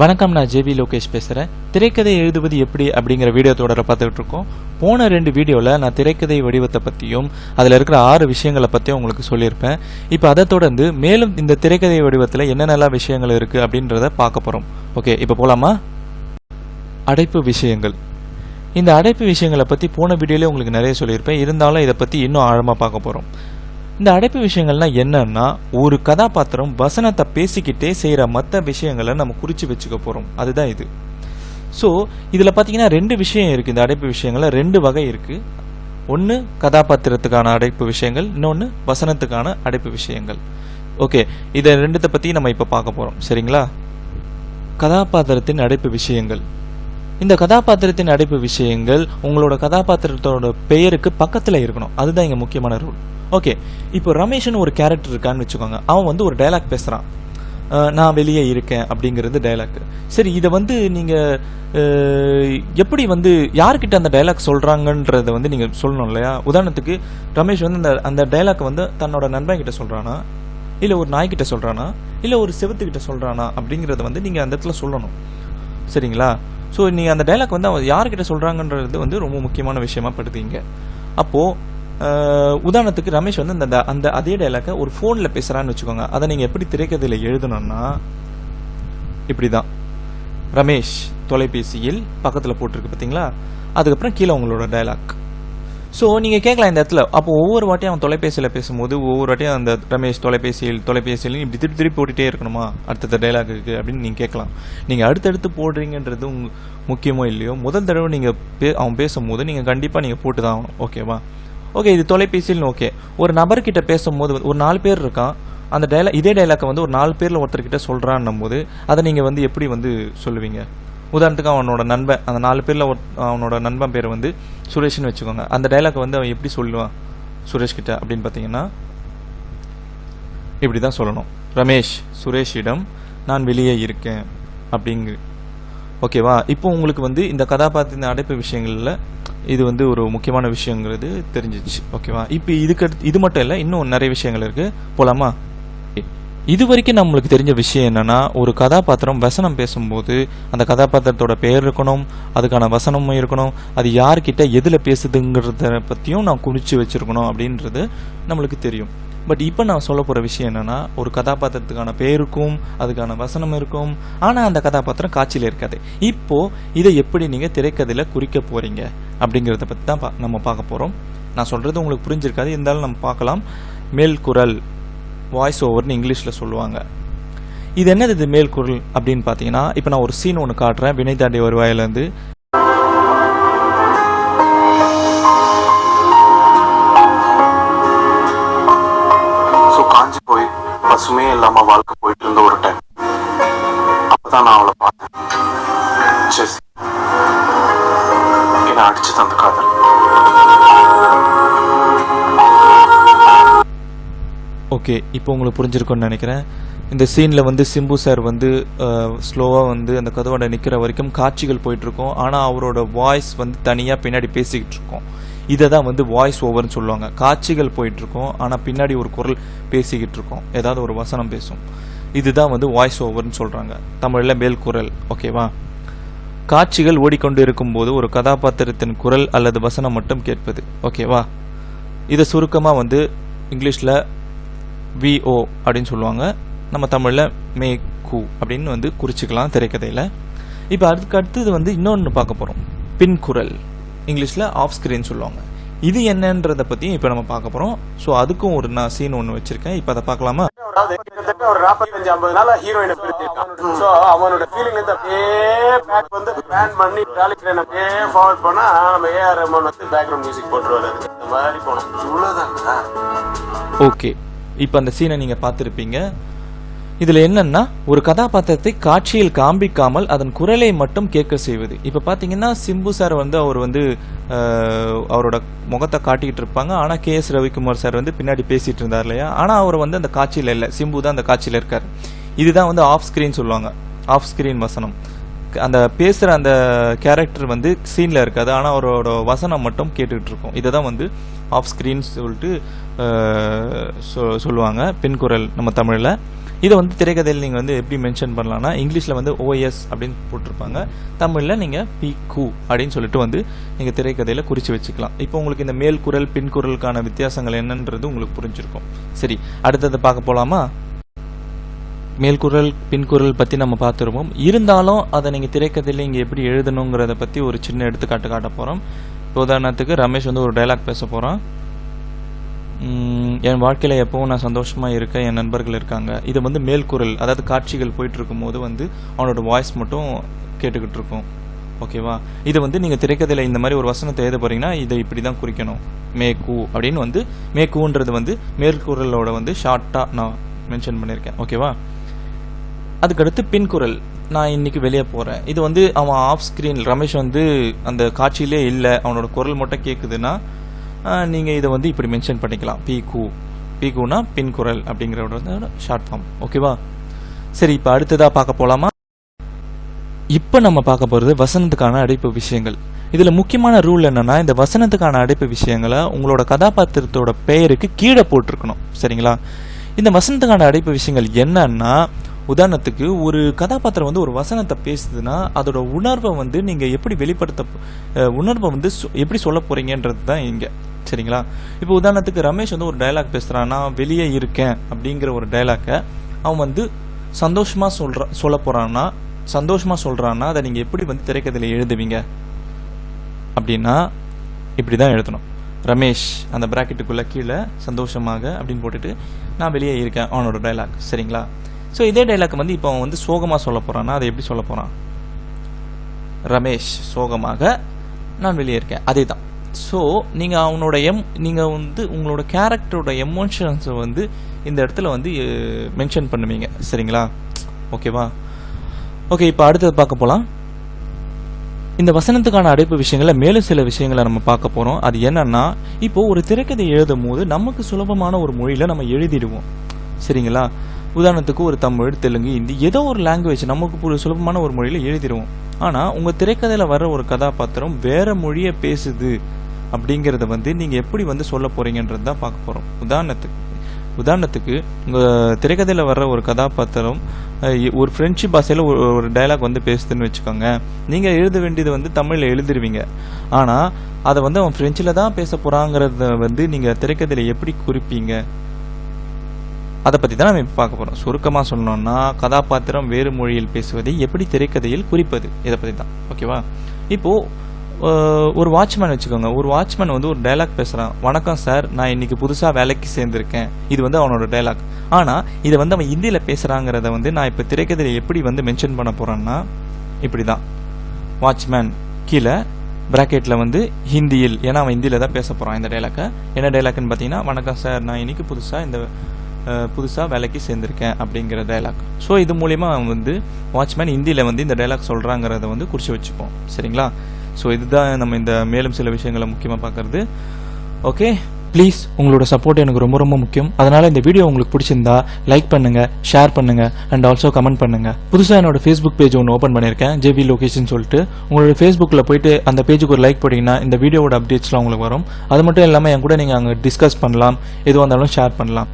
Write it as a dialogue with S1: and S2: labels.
S1: வணக்கம் நான் ஜேபி லோகேஷ் பேசுகிறேன் திரைக்கதை எழுதுவது எப்படி அப்படிங்கிற வீடியோ தொடர பார்த்துக்கிட்டு இருக்கோம். போன ரெண்டு வீடியோவில் நான் திரைக்கதை வடிவத்தை பற்றியும் அதில் இருக்கிற ஆறு விஷயங்களை பற்றியும் உங்களுக்கு சொல்லியிருப்பேன். இப்போ அதை தொடர்ந்து மேலும் இந்த திரைக்கதை வடிவத்தில் என்னென்னலாம் விஷயங்கள் இருக்குது அப்படின்றத பார்க்க போகிறோம் ஓகே இப்போ போகலாமா அடைப்பு விஷயங்கள். இந்த அடைப்பு விஷயங்களை பற்றி போன வீடியோலேயே உங்களுக்கு நிறைய சொல்லியிருப்பேன். இருந்தாலும் இதை பற்றி இன்னும் ஆழமாக பார்க்க போகிறோம் இந்த அடைப்பு விஷயங்கள்னா என்னன்னா ஒரு கதாபாத்திரம் வசனத்தை பேசிக்கிட்டே செய்கிற மற்ற விஷயங்களை நம்ம குறித்து வச்சுக்க போகிறோம் அதுதான் இது. ஸோ இதில் பார்த்தீங்கன்னா ரெண்டு விஷயம் இருக்குது இந்த அடைப்பு விஷயங்களில் ரெண்டு வகை இருக்குது ஒன்று கதாபாத்திரத்துக்கான அடைப்பு விஷயங்கள் இன்னொன்று வசனத்துக்கான அடைப்பு விஷயங்கள். ஓகே இதை ரெண்டுத்தை பற்றி நம்ம இப்போ பார்க்க போகிறோம் சரிங்களா? கதாபாத்திரத்தின் அடைப்பு விஷயங்கள். இந்த கதாபாத்திரத்தின் அடைப்பு விஷயங்கள் உங்களோட கதாபாத்திரத்தோட பெயருக்கு பக்கத்தில் இருக்கணும். அதுதான் இங்கே முக்கியமான ரூல் ஓகே இப்போ ரமேஷ்னு ஒரு கேரக்டர் இருக்கான்னு வச்சுக்கோங்க. அவன் வந்து ஒரு டைலாக் பேசுகிறான் நான் வெளியே இருக்கேன் அப்படிங்கிறது டைலாக் சரி இதை வந்து நீங்கள் எப்படி வந்து யார்கிட்ட அந்த டைலாக் சொல்கிறாங்கன்றத வந்து நீங்கள் சொல்லணும் இல்லையா? உதாரணத்துக்கு ரமேஷ் வந்து அந்த அந்த டைலாக் வந்து தன்னோட நண்பன் கிட்ட சொல்கிறானா இல்லை ஒரு நாய்கிட்ட சொல்கிறானா இல்லை ஒரு செவத்துக்கிட்ட சொல்கிறானா அப்படிங்கிறத வந்து நீங்கள் அந்த இடத்துல சொல்லணும். சரிங்களா? ஸோ நீங்கள் அந்த டைலாக் வந்து அவன் யார்கிட்ட சொல்கிறாங்கன்றது வந்து ரொம்ப முக்கியமான விஷயமா படுத்தீங்க அப்போது உதாரணத்துக்கு ரமேஷ் வந்து அந்த அந்த அதே டைலாக்கை ஒரு ஃபோனில் பேசுகிறான்னு வச்சுக்கோங்க. அதை நீங்கள் எப்படி திரைக்கதையில் எழுதணும்னா இப்படி தான் ரமேஷ் தொலைபேசியில் பக்கத்தில் போட்டிருக்கு பார்த்தீங்களா அதுக்கப்புறம் கீழே உங்களோட டைலாக் ஸோ நீங்கள் கேட்கலாம் இந்த இடத்துல. அப்போ ஒவ்வொரு வாட்டியும் அவன் தொலைபேசியில் பேசும்போது ஒவ்வொரு வாட்டியும் அந்த ரமேஷ் தொலைபேசியில் தொலைபேசியில் இப்படி திருப்பி திருப்பி போட்டுகிட்டே இருக்கணுமா? அடுத்த இருக்குது அப்படின்னு நீங்கள் கேட்கலாம். நீங்கள் அடுத்தடுத்து போடுறீங்கன்றது உங்க முக்கியமோ இல்லையோ முதல் தடவை நீங்கள் பே அவன் பேசும்போது நீங்கள் கண்டிப்பாக நீங்கள் போட்டு தான் ஆகணும் ஓகேவா ஓகே இது தொலைபேசியில் ஓகே ஒரு நபர்கிட்ட பேசும்போது ஒரு நாலு பேர் இருக்கான். அந்த டைலாக் இதே டைலாக்கை வந்து ஒரு நாலு பேரில் ஒருத்தர்கிட்ட சொல்கிறான்னும் போது அதை நீங்கள் வந்து எப்படி வந்து சொல்லுவீங்க? உதாரணத்துக்கு அவனோட நண்பன் அந்த நாலு பேரில் ஒரு அவனோட நண்பன் பேர் வந்து சுரேஷ்னு வச்சுக்கோங்க. அந்த டைலாக்கை வந்து அவன் எப்படி சொல்லுவான்? சுரேஷ் கிட்ட அப்படின்னு பார்த்தீங்கன்னா இப்படி தான் சொல்லணும். ரமேஷ் சுரேஷிடம் நான் வெளியே இருக்கேன். அப்படிங்கு ஓகேவா இப்போ உங்களுக்கு வந்து இந்த கதாபாத்திரத்தின் அடைப்பு விஷயங்களில் இது வந்து ஒரு முக்கியமான விஷயங்கிறது தெரிஞ்சிச்சு. ஓகேவா இப்போ இதுக்கு இது மட்டும் இல்லை இன்னும் நிறைய விஷயங்கள் இருக்குது போலாமா? இது வரைக்கும் நம்மளுக்கு தெரிஞ்ச விஷயம் என்னன்னா ஒரு கதாபாத்திரம் வசனம் பேசும்போது அந்த கதாபாத்திரத்தோட பெயர் இருக்கணும் அதுக்கான வசனமும் இருக்கணும் அது யார்கிட்ட எதில் பேசுதுங்கிறத பற்றியும் நான் குறித்து வச்சுருக்கணும் அப்படின்றது நம்மளுக்கு தெரியும். பட் இப்போ நான் சொல்ல போகிற விஷயம் என்னென்னா ஒரு கதாபாத்திரத்துக்கான பேருக்கும் அதுக்கான வசனம் இருக்கும். ஆனால் அந்த கதாபாத்திரம் காட்சியில் இருக்காது. இப்போது இதை எப்படி நீங்கள் திரைக்கதையில் குறிக்க போகிறீங்க அப்படிங்கிறத பற்றி தான் பா நம்ம பார்க்க போகிறோம் நான் சொல்கிறது உங்களுக்கு புரிஞ்சிருக்காது. இருந்தாலும் நம்ம பார்க்கலாம். மேல் குரல் வாய்ஸ் ஓவர்னு இங்கிலீஷில் சொல்லுவாங்க. இது என்னது இது மேல் குரல் அப்படின்னு பார்த்தீங்கன்னா இப்போ நான் ஒரு சீன் ஒன்று காட்டுறேன். வினை தாண்டி வருவாயிலேருந்து
S2: பசுமே இல்லாம வாழ்க்கை போயிட்டு இருந்த ஒரு டைம் அப்பதான் நான் அவளை பார்த்தேன். அடிச்சு தந்த காதல்.
S1: ஓகே இப்போ உங்களுக்கு புரிஞ்சிருக்கும்னு நினைக்கிறேன். இந்த சீனில் வந்து சிம்பு சார் வந்து ஸ்லோவாக வந்து அந்த கதவோட நிற்கிற வரைக்கும் காட்சிகள் போயிட்டுருக்கோம் ஆனால் அவரோட வாய்ஸ் வந்து தனியாக பின்னாடி பேசிக்கிட்டு இருக்கோம். இதை தான் வந்து வாய்ஸ் ஓவர்னு சொல்லுவாங்க. காட்சிகள் போயிட்டுருக்கோம். ஆனால் பின்னாடி ஒரு குரல் பேசிக்கிட்டு இருக்கோம் ஏதாவது ஒரு வசனம் பேசும். இதுதான் வந்து வாய்ஸ் ஓவர்னு சொல்கிறாங்க தமிழில் மேல் குரல். ஓகேவா காட்சிகள் ஓடிக்கொண்டு இருக்கும்போது ஒரு கதாபாத்திரத்தின் குரல் அல்லது வசனம் மட்டும் கேட்பது. ஓகேவா இதை சுருக்கமாக வந்து இங்கிலீஷில் விஓ அப்படின்னு சொல்லுவாங்க. நம்ம தமிழில் மே கூ அப்படின்னு வந்து குறிச்சிக்கலாம் திரைக்கதையில். இப்போ அதுக்கு அடுத்தது வந்து இன்னொன்று பார்க்க போகிறோம் பின் குரல். இங்கிலீஷில் ஆஃப் ஸ்க்ரீன் சொல்லுவாங்க. இது என்னன்றதை பற்றியும் இப்போ நம்ம பார்க்க போகிறோம் ஸோ அதுக்கும் ஒரு நான் சீன் ஒன்று வச்சுருக்கேன். இப்போ அதை பார்க்கலாமா?
S3: கிட்டத்தட்ட ஒரு நாற்பத்தஞ்சு ஐம்பது நாளா ஹீரோயினை பிரிச்சிருக்கான் சோ அவனோட ஃபீலிங் வந்து அப்படியே பேக் வந்து பிளான் பண்ணி ட்ராலி ட்ரெயின் அப்படியே ஃபார்வர்ட் பண்ணா நம்ம ஏஆர் ரஹ்மான் வந்து பேக்ரவுண்ட் மியூசிக் போட்டுருவாரு. இந்த மாதிரி போனோம்.
S1: ஓகே இப்போ அந்த சீனை நீங்கள் பார்த்துருப்பீங்க. இதில் என்னன்னா ஒரு கதாபாத்திரத்தை காட்சியில் காண்பிக்காமல் அதன் குரலை மட்டும் கேட்க செய்வது. இப்போ பார்த்தீங்கன்னா சிம்பு சார் வந்து அவர் வந்து அவரோட முகத்தை காட்டிக்கிட்டு இருப்பாங்க. ஆனால் கே எஸ் ரவிக்குமார் சார் வந்து பின்னாடி பேசிகிட்டு இருந்தார் இல்லையா? ஆனால் அவர் வந்து அந்த காட்சியில் இல்லை. சிம்பு தான் அந்த காட்சியில் இருக்கார். இதுதான் வந்து ஆஃப் ஸ்க்ரீன் சொல்லுவாங்க. ஆஃப் ஸ்க்ரீன் வசனம். அந்த பேசுகிற அந்த கேரக்டர் வந்து சீனில் இருக்காது. ஆனால் அவரோட வசனம் மட்டும் கேட்டுக்கிட்டு இருக்கும். இதை தான் வந்து ஆஃப் ஸ்க்ரீன் சொல்லிட்டு சொ- சொல்லுவாங்க. பின்குரல் நம்ம தமிழில். இதை வந்து திரைக்கதையில் நீங்கள் வந்து எப்படி மென்ஷன் பண்ணலாம்னா இங்கிலீஷில் வந்து ஓஎஸ் அப்படின்னு போட்டிருப்பாங்க. தமிழில் நீங்கள் பி கு அப்படின்னு சொல்லிட்டு வந்து நீங்கள் திரைக்கதையில் குறித்து வச்சுக்கலாம். இப்போ உங்களுக்கு இந்த மேல் குரல் பின் குரலுக்கான வித்தியாசங்கள் என்னன்றது உங்களுக்கு புரிஞ்சிருக்கும். சரி அடுத்தது பார்க்க போகலாமா மேல்குரல் பின்குரல் பற்றி நம்ம பார்த்துருவோம். இருந்தாலும் அதை நீங்கள் திரைக்கதையில் இங்கே எப்படி எழுதணுங்கிறத பற்றி ஒரு சின்ன எடுத்துக்காட்டு காட்ட போகிறோம் உதாரணத்துக்கு ரமேஷ் வந்து ஒரு டைலாக் பேச போகிறான் என் வாழ்க்கையில் எப்பவும் நான் சந்தோஷமாக இருக்கேன் என் நண்பர்கள் இருக்காங்க. இது வந்து மேல்குரல் அதாவது காட்சிகள் போயிட்டு இருக்கும்போது வந்து அவனோட வாய்ஸ் மட்டும் கேட்டுக்கிட்டு இருக்கும். ஓகேவா இது வந்து நீங்கள் திரைக்கதையில் இந்த மாதிரி ஒரு வசனத்தை எழுத போகிறீங்கன்னா இதை இப்படி தான் குறிக்கணும் மேக்கு அப்படின்னு வந்து மேக்குன்றது வந்து மேற்குரலோட வந்து ஷார்ட்டாக நான் மென்ஷன் பண்ணியிருக்கேன். ஓகேவா அதுக்கடுத்து பின்குரல். நான் இன்னைக்கு வெளியே போகிறேன் இது வந்து அவன் ஆஃப் ஸ்க்ரீன் ரமேஷ் வந்து அந்த காட்சியிலே இல்லை. அவனோட குரல் மட்டும் கேட்குதுன்னா நீங்கள் இதை வந்து இப்படி மென்ஷன் பண்ணிக்கலாம். பி கு பி குனா பின்குரல் அப்படிங்கிற ஷார்ட் ஃபார்ம் ஓகேவா சரி இப்போ அடுத்ததாக பார்க்க போகலாமா இப்போ நம்ம பார்க்க போகிறது வசனத்துக்கான அடைப்பு விஷயங்கள். இதில் முக்கியமான ரூல் என்னென்னா இந்த வசனத்துக்கான அடைப்பு விஷயங்களை உங்களோட கதாபாத்திரத்தோட பெயருக்கு கீழே போட்டிருக்கணும். சரிங்களா? இந்த வசனத்துக்கான அடைப்பு விஷயங்கள் என்னன்னா உதாரணத்துக்கு ஒரு கதாபாத்திரம் வந்து ஒரு வசனத்தை பேசுதுன்னா அதோட உணர்வை வந்து நீங்கள் எப்படி வெளிப்படுத்த உணர்வை வந்து சொ- எப்படி சொல்ல போறீங்கன்றது தான் இங்கே. சரிங்களா? இப்போ உதாரணத்துக்கு ரமேஷ் வந்து ஒரு டயலாக் பேசுகிறான்னா வெளியே இருக்கேன் அப்படிங்கிற ஒரு டைலாக்கை அவன் வந்து சந்தோஷமாக சொல்ற சொல்ல போகிறான்னா சந்தோஷமாக சொல்கிறான்னா அதை நீங்கள் எப்படி வந்து திரைக்கதையில் எழுதுவீங்க? அப்படின்னா இப்படி தான் எழுதணும். ரமேஷ் அந்த ப்ராக்கெட்டுக்குள்ளே கீழே சந்தோஷமாக அப்படின்னு போட்டுட்டு நான் வெளியே இருக்கேன் அவனோட டைலாக் சரிங்களா? ஸோ இதே டைலாக் வந்து இப்போ அவன் வந்து சோகமாக சொல்ல போகிறான்னா அதை எப்படி சொல்ல போகிறான் ரமேஷ் சோகமாக நான் வெளியே இருக்கேன். அதே தான் ஸோ நீங்கள் அவனோட எம் நீங்கள் வந்து உங்களோட கேரக்டரோட எமோஷன்ஸை வந்து இந்த இடத்துல வந்து மென்ஷன் பண்ணுவீங்க. சரிங்களா? ஓகேவா ஓகே இப்போ அடுத்தது பார்க்க போகலாம் இந்த வசனத்துக்கான அடைப்பு விஷயங்களில் மேலும் சில விஷயங்களை நம்ம பார்க்க போகிறோம் அது என்னன்னா இப்போ ஒரு திரைக்கதை எழுதும் போது நமக்கு சுலபமான ஒரு மொழியில் நம்ம எழுதிடுவோம். சரிங்களா? உதாரணத்துக்கு ஒரு தமிழ் தெலுங்கு ஹிந்தி ஏதோ ஒரு லாங்குவேஜ் நமக்கு ஒரு சுலபமான ஒரு மொழியில் எழுதிடுவோம். ஆனால் உங்கள் திரைக்கதையில் வர்ற ஒரு கதாபாத்திரம் வேற மொழியை பேசுது அப்படிங்கிறத வந்து நீங்கள் எப்படி வந்து சொல்ல போறீங்கன்றது தான் பார்க்க போகிறோம் உதாரணத்துக்கு உதாரணத்துக்கு உங்கள் திரைக்கதையில் வர்ற ஒரு கதாபாத்திரம் ஒரு ஃப்ரெஞ்சு பாஷையில் ஒரு ஒரு டயலாக் வந்து பேசுதுன்னு வச்சுக்கோங்க. நீங்கள் எழுத வேண்டியது வந்து தமிழில் எழுதிருவீங்க. ஆனால் அதை வந்து அவன் ஃப்ரெஞ்சில் தான் பேச போகிறாங்கிறத வந்து நீங்கள் திரைக்கதையில் எப்படி குறிப்பீங்க? அதை பற்றி தான் நம்ம இப்போ பார்க்க போகிறோம் சுருக்கமாக சொல்லணும்னா கதாபாத்திரம் வேறு மொழியில் பேசுவதை எப்படி திரைக்கதையில் குறிப்பது? இதை பற்றி தான் ஓகேவா இப்போது ஒரு வாட்ச்மேன் வச்சுக்கோங்க. ஒரு வாட்ச்மேன் வந்து ஒரு டைலாக் பேசுகிறான் வணக்கம் சார் நான் இன்றைக்கி புதுசாக வேலைக்கு சேர்ந்திருக்கேன். இது வந்து அவனோட டைலாக் ஆனால் இதை வந்து அவன் ஹிந்தியில் பேசுகிறாங்கிறத வந்து நான் இப்போ திரைக்கதையில் எப்படி வந்து மென்ஷன் பண்ண போகிறேன்னா இப்படி தான் வாட்ச்மேன் கீழே ப்ராக்கெட்டில் வந்து ஹிந்தியில் ஏன்னா அவன் ஹிந்தியில் தான் பேச போகிறான் இந்த டைலாக்கை என்ன டைலாக்னு பார்த்தீங்கன்னா வணக்கம் சார் நான் இன்றைக்கி புதுசாக இந்த புதுசாக வேலைக்கு சேர்ந்திருக்கேன் அப்படிங்கிற டைலாக் ஸோ இது மூலிமா அவன் வந்து வாட்ச்மேன் ஹிந்தியில் வந்து இந்த டைலாக் சொல்கிறாங்கிறத வந்து குறித்து வச்சுப்போம். சரிங்களா? ஸோ இதுதான் நம்ம இந்த மேலும் சில விஷயங்களை முக்கியமாக பார்க்குறது. ஓகே ப்ளீஸ் உங்களோட சப்போர்ட் எனக்கு ரொம்ப ரொம்ப முக்கியம். அதனால் இந்த வீடியோ உங்களுக்கு பிடிச்சிருந்தா லைக் பண்ணுங்கள் ஷேர் பண்ணுங்க அண்ட் ஆல்சோ கமெண்ட் பண்ணுங்கள் புதுசாக என்னோட ஃபேஸ்புக் பேஜ் ஒன்று ஓப்பன் பண்ணியிருக்கேன் ஜேபி லொகேஷன் சொல்லிட்டு. உங்களோட ஃபேஸ்புக்கில் போயிட்டு அந்த பேஜுக்கு ஒரு லைக் போட்டிங்கன்னா இந்த வீடியோவோட அப்டேட்ஸ்லாம் உங்களுக்கு வரும். அது மட்டும் இல்லாமல் என் கூட நீங்கள் அங்கே டிஸ்கஸ் பண்ணலாம். எதுவாக இருந்தாலும் ஷேர் பண்ணலாம்.